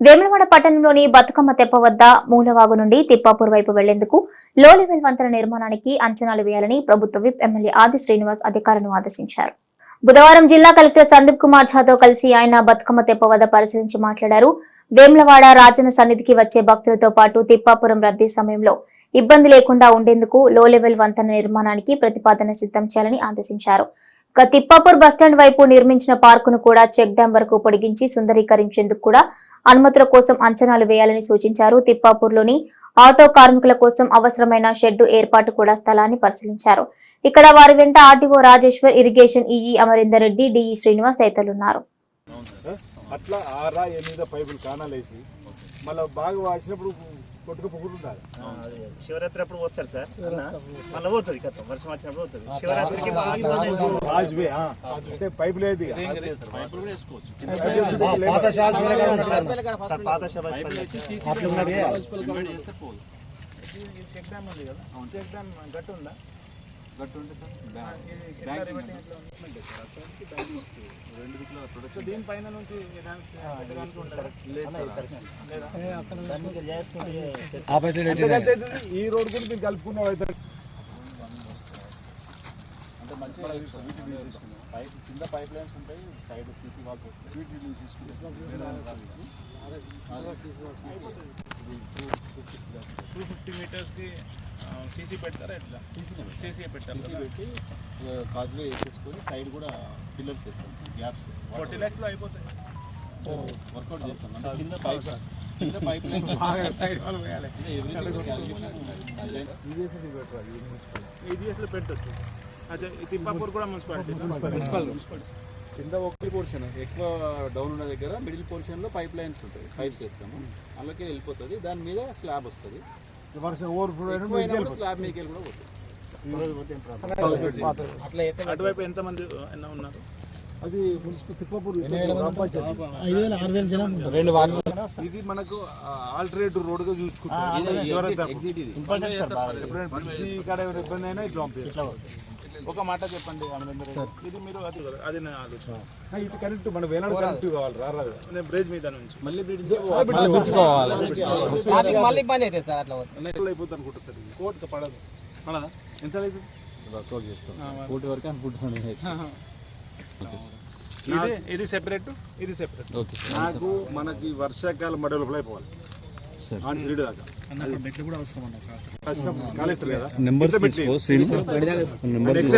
వేములవాడ పట్టణంలోని బతుకమ్మ తెప్ప వద్ద మూలవాగు నుండి తిప్పాపూర్ వైపు వెళ్ళేందుకు లో లెవెల్ వంతెన నిర్మాణానికి అంచనాలు వేయాలని ప్రభుత్వ విప్ ఎమ్మెల్యే ఆది శ్రీనివాస్ అధికారులను ఆదేశించారు. బుధవారం జిల్లా కలెక్టర్ సందీప్ కుమార్ ఝాతో కలిసి ఆయన బతుకమ్మ తెప్ప వద్ద పరిశీలించి మాట్లాడారు. వేములవాడ రాజన సన్నిధికి వచ్చే భక్తులతో పాటు తిప్పాపురం రద్దీ సమయంలో ఇబ్బంది లేకుండా ఉండేందుకు లో లెవెల్ వంతెన నిర్మాణానికి ప్రతిపాదన సిద్ధం చేయాలని ఆదేశించారు. తిప్పాపూర్ బస్టాండ్ వైపు నిర్మించిన పార్కును కూడా చెక్ డ్యాం వరకు పొడిగించి సుందరీకరించేందుకు కూడా అనుమతుల కోసం అంచనాలు వేయాలని సూచించారు. తిప్పాపూర్లోని ఆటో కార్మికుల కోసం అవసరమైన షెడ్డు ఏర్పాటు కూడా స్థలాన్ని పరిశీలించారు. ఇక్కడ వారి వెంట RTO Rajeshwar irrigation EE Amarinder Reddy DE Srinivas తదితరులున్నారు. అట్లా ఆ రాయి మీద పైపులు కానాలేసి మళ్ళీ బాగా వాచినప్పుడు కొట్టుకు పొగుతుంటారు అదే. శివరాత్రి అప్పుడు పోస్తారు సార్? మళ్ళీ పోతుంది కథ వర్షం వచ్చినప్పుడు పోతుంది. శివరాత్రికి బాగా ఇబ్బంది అవుతుంది. రాజువే ఆ. అంటే పైపు లేదు పాత చెక్ డ్యామ్ ఉంది కదా. చెక్ డ్యామ్ గట్టు ఉందా? అవుతుంది? ఈ రోడ్ కూడా మీరు కలుపుకున్న అవుతుంది అంటే మంచిగా పైప్ కింద పైప్ లైన్స్ ఉంటాయి సైడ్ సీసీ వాల్స్ వస్తాయి. ఫిఫ్టీ మీటర్స్కి సీసీ పెడతారా ఎట్లా? సీసీ పెట్టాలి? సీసీ పెట్టి కాజ్వే వేసేసుకొని సైడ్ కూడా పిల్లర్స్ వేస్తాం గ్యాప్స్ ఫార్టీ ల్యాక్స్లో అయిపోతాయి. వర్కౌట్ చేస్తాం. అంటే కింద పైప్ కింద పైప్ లైన్స్ సైడ్ వాళ్ళు వేయాలి. ఈజీఎస్లో పెట్టచ్చు. అదే ఈ తిప్పాపూర్ కూడా మున్సిపాలిటీ. కింద ఒకటి పోర్షన్ ఎక్కువ డౌన్ ఉన్న దగ్గర మిడిల్ పోర్షన్లో పైప్ లైన్స్ ఉంటాయి. పైప్స్ వేస్తాము. అలాగే వెళ్ళిపోతుంది. దాని మీద స్లాబ్ వస్తుంది. వర్షం ఓవర్ఫ్లో అటువైపు ఎంతమంది ఉన్నారు అది మున్సిపల్ తిప్పపూర్ ఇది మనకు ఆల్టర్నేటివ్ రోడ్గా చూసుకుంటాం ఇబ్బంది అయినా ఇట్లా. ఒక మాట చెప్పండి. ఇది మీరు అది అది నా ఆలోచన. ఇటు కరెక్ట్ మన వేలాడు కరెక్ట్ కావాలి రారాదు నేను బ్రిడ్జ్ మీద నుంచి. మళ్ళీ బ్రిడ్జ్ మళ్ళీ ఇబ్బంది అవుతుంది సార్ అట్లా అయిపోతుంది అనుకుంటుంది సార్ కోర్టుకి పడదు. పడదా? ఎంత చేస్తాం. కోటి వరకు అనుకుంటున్నాను ఇది ఇది సెపరేట్ ఇది సెపరేట్ ఓకే నాకు మనకి వర్షాకాలం మడవలు ఆన్ సీడ్ దాకా. కాలేస్తారు కదా? నెంబర్. పెట్టి. Number next